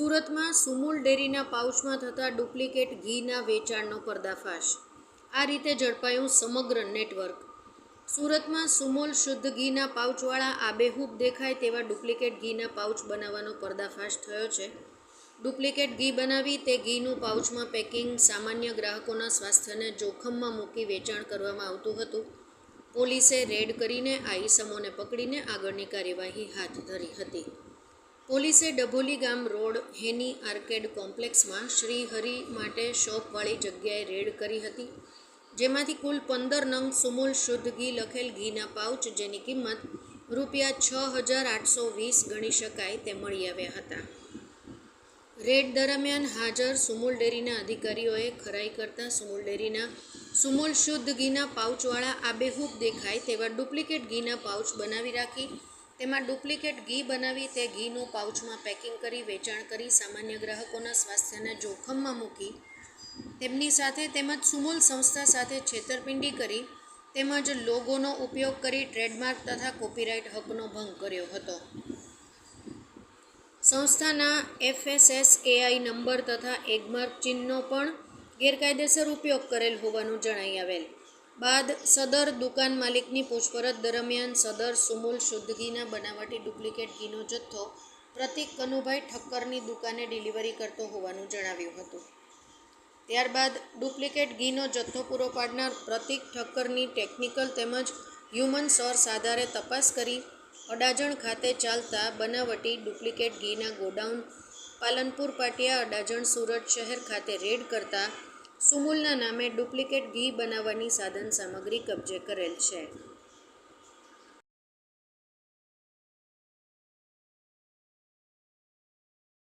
સુરતમાં સુમુલ ડેરીના પાઉચમાં થતા ડુપ્લિકેટ ઘીના વેચાણનો પર્દાફાશ. આ રીતે ઝડપાયું સમગ્ર નેટવર્ક. સુરતમાં સુમૂલ શુદ્ધ ઘીના પાઉચવાળા આબેહૂબ દેખાય તેવા ડુપ્લિકેટ ઘીના પાઉચ બનાવવાનો પર્દાફાશ થયો છે. ડુપ્લિકેટ ઘી બનાવી તે ઘીનું પાઉચમાં પેકિંગ સામાન્ય ગ્રાહકોના સ્વાસ્થ્યને જોખમમાં મૂકી વેચાણ કરવામાં આવતું હતું. પોલીસે રેડ કરીને આ ઈસમોને પકડીને આગળની કાર્યવાહી હાથ ધરી હતી. પોલીસે ડભોલી ગામ રોડ હેની આર્કેડ કોમ્પ્લેક્સમાં શ્રી હરિ માટે શોપવાળી જગ્યાએ રેડ કરી હતી, જેમાંથી કુલ પંદર નંગ સુમુલ શુદ્ધ ઘી લખેલ ઘીના પાઉચ જેની કિંમત રૂપિયા છ હજાર આઠસો વીસ ગણી શકાય તે મળી આવ્યા હતા. રેડ દરમિયાન હાજર સુમુલ ડેરીના અધિકારીઓએ ખરાઈ કરતા સુમુલ ડેરીના સુમુલ શુદ્ધ ઘીના પાઉચવાળા આબેહૂબ દેખાય તેવા ડુપ્લિકેટ ઘીના પાઉચ બનાવી રાખી તેમાં ડુપ્લિકેટ ઘી બનાવી તે ઘીનું પાઉચમાં પેકિંગ કરી, વેચાણ કરી, સામાન્ય ગ્રાહકોના સ્વાસ્થ્યને જોખમમાં મૂકી, તેમની સાથે તેમજ સુમૂલ સંસ્થા સાથે છેતરપિંડી કરી, તેમજ લોગોનો ઉપયોગ કરી ટ્રેડમાર્ક તથા કોપીરાઇટ હકનો ભંગ કર્યો હતો. સંસ્થાના એફએસએસએઆઈ નંબર તથા એગમાર્ક ચિહ્નનો પણ ગેરકાયદેસર ઉપયોગ કરેલ હોવાનું જણાઈ આવેલ. બાદ સદર દુકાન માલિકની પૂછપરછ દરમિયાન સદર સુમુલ શુદ્ધ ઘીના બનાવટી ડુપ્લિકેટ ઘીનો જથ્થો પ્રતિક કનુભાઈ ઠક્કરની દુકાને ડિલિવરી કરતો હોવાનું જણાવ્યું હતું. ત્યારબાદ ડુપ્લિકેટ ઘીનો જથ્થો પૂરો પાડનાર પ્રતિક ઠક્કરની ટેકનિકલ તેમજ હ્યુમન સોર્સ આધારે તપાસ કરી અડાજણ ખાતે ચાલતા બનાવટી ડુપ્લિકેટ ઘીના ગોડાઉન પાલનપુર પાટિયા અડાજણ સુરત શહેર ખાતે રેડ કરતા સુમુલના નામે ડુપ્લિકેટ ઘી બનાવવાની સાધન સામગ્રી કબજે કરેલ છે.